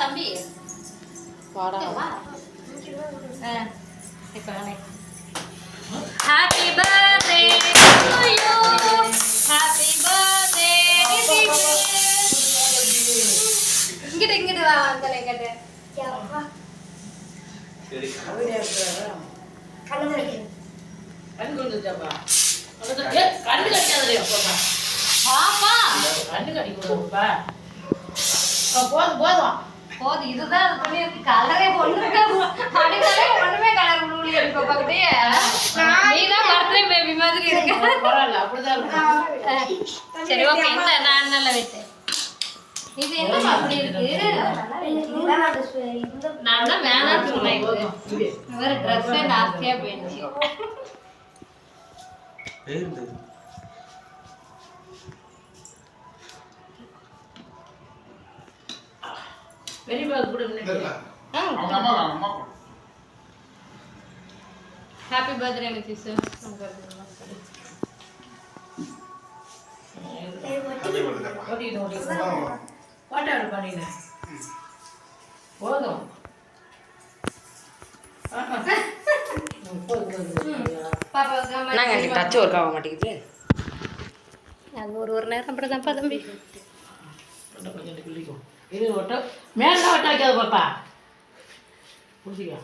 தம்பி வாடா வா ஆ இப்போ happy birthday to you happy birthday இங்கிட்டு இங்கிட்டு வா வந்தலை கட்டு கண்ணு கொடுத்துச்சாப்பா கண்ணு கட்டாதே அப்பா பாப்பா கண்ணு போதும் போதும் போது இதுதான் அது பண்ணி இருக்கு கலரே ஒண்ணுமே அடிக்கலே ஒண்ணுமே கலர் நீ தான் பர்த்டே பேபி மாதிரி இருக்க பரவாயில்ல அப்படிதான் சரி ஓகே. இந்த நான் நல்ல வைத்தேன் இது என்ன அப்படி இருக்கு? நான் தான் வேணாம்னு சொன்னேன். இவர் ட்ரெஸ்ஸே நாஸ்தியா போயிடுச்சு பெரியப்பா கூட முன்னாடி. Happy birthday. போட்டோ எடு பண்ணினேன். போதும். ஆஹா. ம், போதும், போதும், போதும். பாப்பா நாங்க எனக்கு டச் ஒர்க் ஆக மாட்டேங்குது. அது ஒரு ஒரு நேரம் தம்பி. கொஞ்சம் கொஞ்சம் கிள்ளிக்கும். இது ஒட்ட. மேல ஒட்ட வைக்காத பாப்பா. புரிஞ்சுக்கா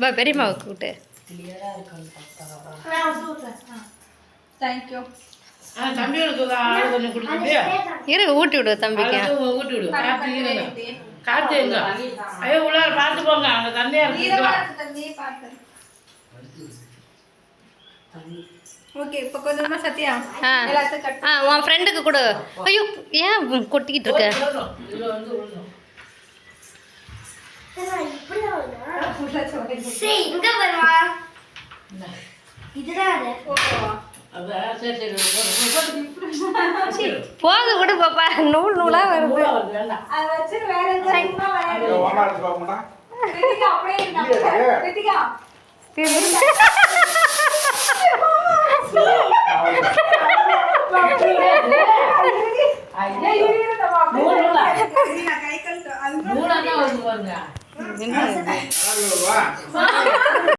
பா பெரியம்மாவை கூப்பிட்டு. கிளியரா இருக்கான்னு பார்த்தா தேங்க்யூ இரு ஊட்டி விடு தம்பிக்கு. ஊட்டி விடு. கார்த்தி எங்க? ஐயோ உள்ளார பார்த்து போங்க. அங்க தண்ணியா இருக்கு ஓகே இப்போ கொஞ்சமா சத்யா எல்லாத்தையும் கட் ஆ உன் ஃப்ரெண்டுக்கு கொடு. ஐயோ ஏன் கொட்டிக்கிட்டு இருக்க? போது விடு பாப்பா நூல் நூலா வருது. நூலா வருது, வேண்டாம். அதை வச்சு வேற எதாவது சும்மா விளையாடு. கிருத்திகா அப்படியே இருந்தா. கிருத்திகா ஐயா, இரு, இரு, நம்ம அப்படியே நூல் நூலா. கிருத்திகா, கை கழுத்து. அது நூலா தான் வருது பாருங்க. என்ன வா.